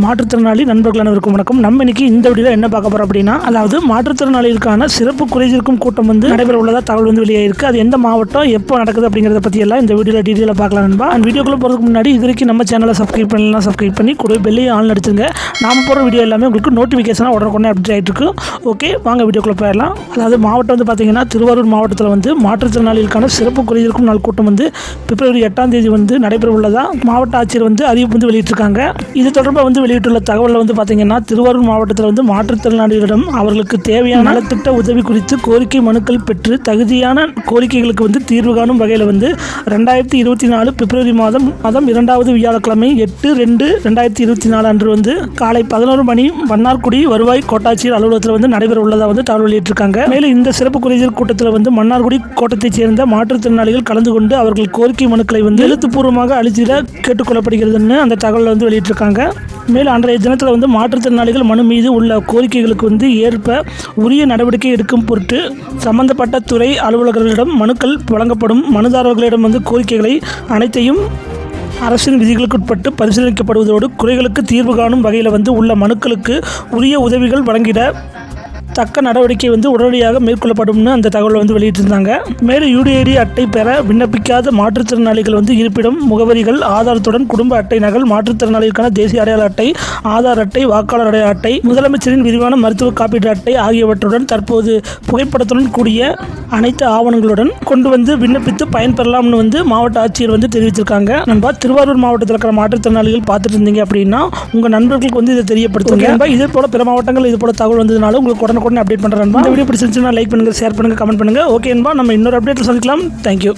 மாற்றுத்திறனாளி நண்பர்கள் அனைவருக்கும் வணக்கம். நம்ம இன்னைக்கு இந்த வீடியோவில் என்ன பார்க்க போறோம் அப்படின்னா அதாவது மாற்றுத்திறனாளிகளுக்கான சிறப்பு குறைதீர்க்கும் கூட்டம் வந்து நடைபெற உள்ளதா தகவல் வந்து வெளியாயிருக்கு அது எந்த மாவட்டம் எப்போ நடக்குது அப்படிங்கிறத பற்றி எல்லாம் இந்த வீடியோவில் டீட்டெயிலாக பார்க்கலாம் நண்பா. அண்ட் வீடியோக்குள்ள போகிறதுக்கு முன்னாடி இது வரைக்கும் நம்ம சேனலை சப்ஸ்கிரைப் பண்ணலாம் சப்ஸ்கிரைப் பண்ணி கூட பெல்லையும் ஆன் அடிச்சிருங்க. நாம போகிற வீடியோ எல்லாமே உங்களுக்கு நோட்டிஃபிகேஷனாக உடனுக்குடனே அப்டேட் ஆகிட்டு இருக்கு. ஓகே வாங்க வீடியோக்குள்ள போயிடலாம். அதாவது மாவட்டம் வந்து பார்த்தீங்கன்னா திருவாரூர் மாவட்டத்தில் வந்து மாற்றுத்திறனாளிகளுக்கான சிறப்பு குறைதீர்க்கும் நாள் கூட்டம் வந்து பிப்ரவரி எட்டாம் தேதி வந்து நடைபெற உள்ளதா மாவட்ட ஆட்சியர் வந்து அறிவிப்பு வந்து வெளியிட்டிருக்காங்க. இது தொடர்பாக வந்து வெளியிட்டுள்ள தகவலில் வந்து பார்த்தீங்கன்னா திருவாரூர் மாவட்டத்தில் வந்து மாற்றுத்திறனாளிகளிடம் அவர்களுக்கு தேவையான நலத்திட்ட உதவி குறித்து கோரிக்கை மனுக்கள் பெற்று தகுதியான கோரிக்கைகளுக்கு வந்து தீர்வு காணும் வகையில் வந்து ரெண்டாயிரத்தி இருபத்தி நாலு பிப்ரவரி மாதம் மாதம் இரண்டாவது வியாழக்கிழமை எட்டு ரெண்டு ரெண்டாயிரத்தி இருபத்தி நாலு அன்று வந்து காலை பதினோரு மணி மன்னார்குடி வருவாய் கோட்டாட்சியர் அலுவலகத்தில் வந்து நடைபெற உள்ளதாக வந்து தகவல் வெளியிட்டிருக்காங்க. மேலும் இந்த சிறப்பு குறைதீர் கூட்டத்தில் வந்து மன்னார்குடி கோட்டத்தைச் சேர்ந்த மாற்றுத்திறனாளிகள் கலந்து கொண்டு அவர்கள் கோரிக்கை மனுக்களை வந்து எழுத்துப்பூர்வமாக அளித்திட கேட்டுக்கொள்ளப்படுகிறதுன்னு அந்த தகவலை வந்து வெளியிட்டிருக்காங்க. மேலும் அன்றைய தினத்தில் வந்து மாற்றுத்திறனாளிகள் மனு மீது உள்ள கோரிக்கைகளுக்கு வந்து ஏற்ப உரிய நடவடிக்கை எடுக்கும் பொருட்டு சம்பந்தப்பட்ட துறை அலுவலர்களிடம் மனுக்கள் வழங்கப்படும் மனுதாரர்களிடம் வந்து கோரிக்கைகளை அனைத்தையும் அரசின் விதிகளுக்குட்பட்டு பரிசீலிக்கப்படுவதோடு குறைகளுக்கு தீர்வு காணும் வகையில் வந்து உள்ள மனுக்களுக்கு உரிய உதவிகள் வழங்கிட தக்க நடவடிக்கை வந்து உடனடியாக மேற்கொள்ளப்படும்னு அந்த தகவலை வந்து வெளியிட்டிருந்தாங்க. மேலும் யூடிஐடி அட்டை பெற விண்ணப்பிக்காத மாற்றுத்திறனாளிகள் வந்து இருப்பிடம் முகவரிகள் ஆதாரத்துடன் குடும்ப அட்டை நகல் மாற்றுத்திறனாளிகளுக்கான தேசிய அடையாள அட்டை ஆதார் அட்டை வாக்காளர் அடையாள அட்டை முதலமைச்சரின் விரிவான மருத்துவ காப்பீடு அட்டை ஆகியவற்றுடன் தற்போது புகைப்படத்துடன் கூடிய அனைத்து ஆவணங்களுடன் கொண்டு வந்து விண்ணப்பித்து பயன்பெறலாம்னு வந்து மாவட்ட ஆட்சியர் வந்து தெரிவிச்சிருக்காங்க. நம்ம திருவாரூர் மாவட்டத்தில் இருக்கிற மாற்றுத்திறனாளிகள் பார்த்துட்டு இருந்தீங்க அப்படின்னா உங்கள் நண்பர்களுக்கு வந்து இதை தெரியப்படுத்துங்க. நண்பா, இதே போல பிற மாவட்டங்கள் இது போல தகவல் வந்ததுனால உங்களுக்கு உடனுக்குடனே அப்டேட் பண்ணுறேன் இந்த வீடியோ பிடிச்சிருந்துச்சுன்னா லைக் பண்ணுங்க ஷேர் பண்ணுங்க கமெண்ட் பண்ணுங்க. ஓகே என்பா நம்ம இன்னொரு அப்டேட்டில் சந்திக்கலாம். தேங்க்யூ